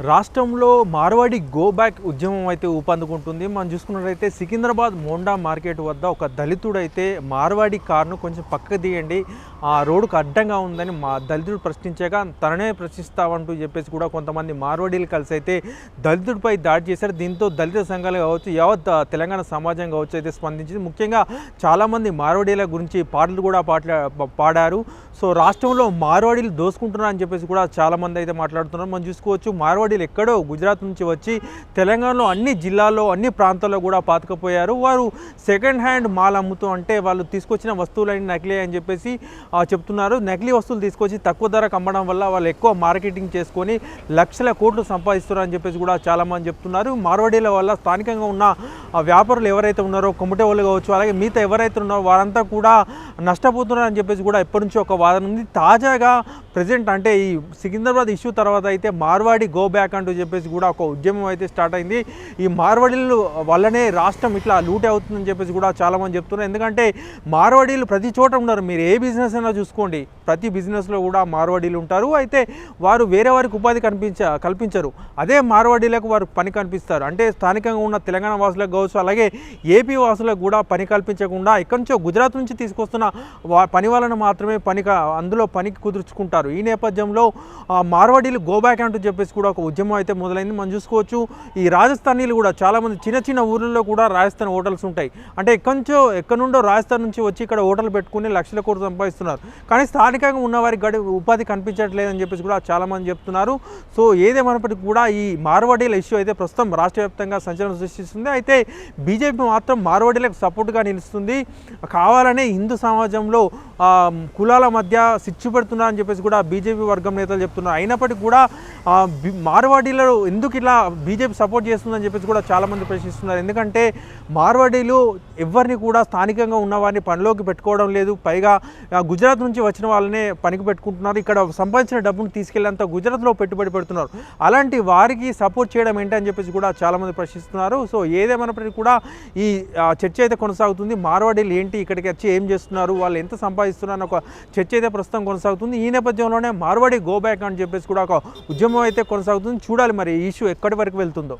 రాష్ట్రంలో Marwadi go back ఉద్యమం అయితే ఊపందుకుంటుంది. మనం చూసుకున్నట్లయితే సికింద్రాబాద్ మోండా మార్కెట్ వద్ద ఒక దళితుడు అయితే మార్వాడి కారును కొంచెం పక్కకు తీయండి. ఆ రోడ్డుకు అడ్డంగా ఉందని మా దళితుడు ప్రశ్నించగా తననే ప్రశ్నిస్తామంటూ చెప్పేసి కూడా కొంతమంది మార్వాడీలు కలిసి అయితే దళితుడిపై దాడి చేశారు. దీంతో దళిత సంఘాలు కావచ్చు యావత్ తెలంగాణ సమాజం కావచ్చు అయితే స్పందించింది. ముఖ్యంగా చాలామంది మార్వాడీల గురించి పాటలు కూడా పాట్లా పాడారు. సో రాష్ట్రంలో మార్వాడీలు దోసుకుంటున్నారని చెప్పేసి కూడా చాలామంది అయితే మాట్లాడుతున్నారు. మనం చూసుకోవచ్చు మార్వాడీలు ఎక్కడో గుజరాత్ నుంచి వచ్చి తెలంగాణలో అన్ని జిల్లాల్లో అన్ని ప్రాంతాల్లో కూడా పాతకపోయారు. వారు సెకండ్ హ్యాండ్ మాల్ అమ్ముతూ అంటే వాళ్ళు తీసుకొచ్చిన వస్తువులన్నీ నకిలీ అని చెప్పేసి చెప్తున్నారు. నకిలీ వస్తువులు తీసుకొచ్చి తక్కువ ధరకు అమ్మడం వల్ల వాళ్ళు ఎక్కువ మార్కెటింగ్ చేసుకొని లక్షల కోట్లు సంపాదిస్తున్నారు అని చెప్పేసి కూడా చాలామంది చెప్తున్నారు. మార్వాడీల వల్ల స్థానికంగా ఉన్న వ్యాపారులు ఎవరైతే ఉన్నారో కొమ్మటే వాళ్ళు కావచ్చు అలాగే మిగతా ఎవరైతే ఉన్నారో వారంతా కూడా నష్టపోతున్నారు అని చెప్పేసి కూడా ఎప్పటి నుంచి ఒక వాదన ఉంది. తాజాగా ప్రజెంట్ అంటే ఈ సికింద్రాబాద్ ఇష్యూ తర్వాత అయితే మార్వాడి గో బ్యాక్ అంటూ చెప్పేసి కూడా ఒక ఉద్యమం అయితే స్టార్ట్ అయింది. ఈ మార్వాడీలు వల్లనే రాష్ట్రం ఇట్లా లూటే అవుతుందని చెప్పేసి కూడా చాలామంది చెప్తున్నారు. ఎందుకంటే మార్వాడీలు ప్రతి చోట ఉన్నారు. మీరు ఏ బిజినెస్ అయినా చూసుకోండి. ప్రతి బిజినెస్లో కూడా మార్వాడీలు ఉంటారు. అయితే వారు వేరే వారికి ఉపాధి కనిపించ కల్పించరు. అదే మార్వాడీలకు వారు పని కనిపిస్తారు. అంటే స్థానికంగా ఉన్న తెలంగాణ వాసులకు కావచ్చు అలాగే ఏపీ వాసులకు కూడా పని కల్పించకుండా ఇక్కడి నుంచో గుజరాత్ నుంచి తీసుకొస్తున్న వా పని వాళ్ళను మాత్రమే పని అందులో పనికి కుదుర్చుకుంటారు. ఈ నేపథ్యంలో మార్వాడీలు గోబ్యాక్ అంటూ చెప్పేసి కూడా ఒక ఉద్యమం అయితే మొదలైంది. మనం చూసుకోవచ్చు ఈ రాజస్థానీలు కూడా చాలామంది చిన్న చిన్న ఊర్లలో కూడా రాజస్థాన్ హోటల్స్ ఉంటాయి. అంటే ఎక్కడి నుంచో ఎక్కడి నుండో రాజస్థాన్ నుంచి వచ్చి ఇక్కడ హోటల్ పెట్టుకుని లక్షల కోట్లు సంపాదిస్తున్నారు. కానీ స్థానికంగా ఉన్న వారికి గడి ఉపాధి కనిపించట్లేదని చెప్పేసి కూడా చాలామంది చెప్తున్నారు. సో ఏదేమైనప్పటికీ కూడా ఈ మార్వాడీల ఇష్యూ అయితే ప్రస్తుతం రాష్ట్ర వ్యాప్తంగా సంచలనం సృష్టిస్తుంది. అయితే బీజేపీ మాత్రం మార్వాడీలకు సపోర్ట్గా నిలుస్తుంది. కావాలనే హిందూ సమాజంలో కులాల మధ్య సిచ్చు పెడుతున్నారని చెప్పేసి కూడా బీజేపీ వర్గం నేతలు చెప్తున్నారు. అయినప్పటికీ కూడా మార్వాడీలో ఎందుకు ఇలా బీజేపీ సపోర్ట్ చేస్తుందని చెప్పేసి కూడా చాలామంది ప్రశ్నిస్తున్నారు. ఎందుకంటే మార్వాడీలు ఎవరిని కూడా స్థానికంగా ఉన్న వారిని పనిలోకి పెట్టుకోవడం లేదు. పైగా గుజరాత్ నుంచి వచ్చిన వాళ్ళనే పనికి పెట్టుకుంటున్నారు. ఇక్కడ సంపాదించిన డబ్బును తీసుకెళ్ళేంత గుజరాత్లో పెట్టుబడి పెడుతున్నారు. అలాంటి వారికి సపోర్ట్ చేయడం ఏంటని చెప్పేసి కూడా చాలామంది ప్రశ్నిస్తున్నారు. సో ఏదేమైనప్పటికీ కూడా ఈ చర్చ అయితే కొనసాగుతుంది. మార్వాడీలు ఏంటి ఇక్కడికి వచ్చి ఏం చేస్తున్నారు? వాళ్ళు ఎంత సంపాదిస్తున్నారు ఒక చర్చ అయితే ప్రస్తుతం కొనసాగుతుంది. ఈ నేపథ్యంలోనే మార్వాడి గో బ్యాక్ అని చెప్పేసి కూడా ఒక ఉద్యమం అయితే కొనసాగుతుంది. చూడాలి మరి ఈ ఇష్యూ ఎక్కడి వరకు వెళ్తుందో.